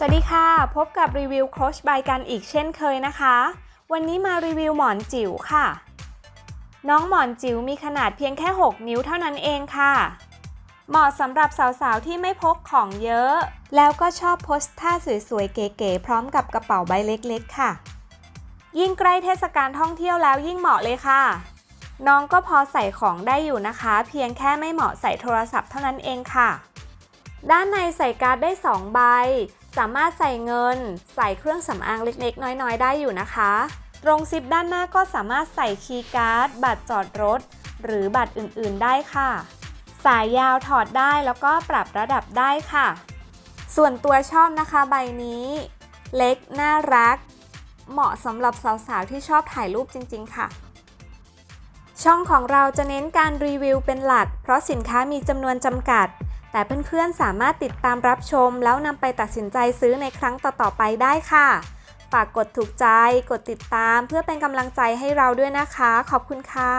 สวัสดีค่ะ พบกับรีวิวโคชบายกันอีกเช่นเคยนะคะ วันนี้มารีวิวหมอนจิ๋วค่ะ น้องหมอนจิ๋วมีขนาดเพียงแค่ 6 นิ้วเท่านั้นเองค่ะ เหมาะสำหรับสาวๆ ที่ไม่พกของเยอะ แล้วก็ชอบโพสท่าสวยๆ เก๋ๆ พร้อมกับกระเป๋าใบเล็กๆ ค่ะ ยิ่งใกล้เทศกาลท่องเที่ยวแล้วยิ่งเหมาะเลยค่ะ น้องก็พอใส่ของได้อยู่นะคะ เพียงแค่ไม่เหมาะใส่โทรศัพท์เท่านั้นเองค่ะ ด้านในใส่การ์ดได้ 2 ใบ สามารถใส่เงิน ใส่เครื่องสำอางเล็กๆ น้อยๆ ได้อยู่นะคะ ตรงซิปด้านหน้าก็สามารถใส่คีย์การ์ด บัตรจอดรถ หรือบัตรอื่นๆ ได้ค่ะ สายยาวถอดได้แล้วก็ปรับระดับได้ค่ะ ส่วนตัวชอบนะคะใบนี้ เล็กน่ารัก เหมาะสำหรับสาวๆ ที่ชอบถ่ายรูปจริง ๆ ค่ะช่องของเราจะเน้นการรีวิวเป็นหลัก เพราะสินค้ามีจำนวนจำกัด แต่เพื่อนๆสามารถติดตามรับชม แล้วนำไปตัดสินใจซื้อในครั้งต่อๆไปได้ค่ะ ฝากกดถูกใจ กดติดตามเพื่อเป็นกำลังใจให้เราด้วยนะคะ ขอบคุณค่ะ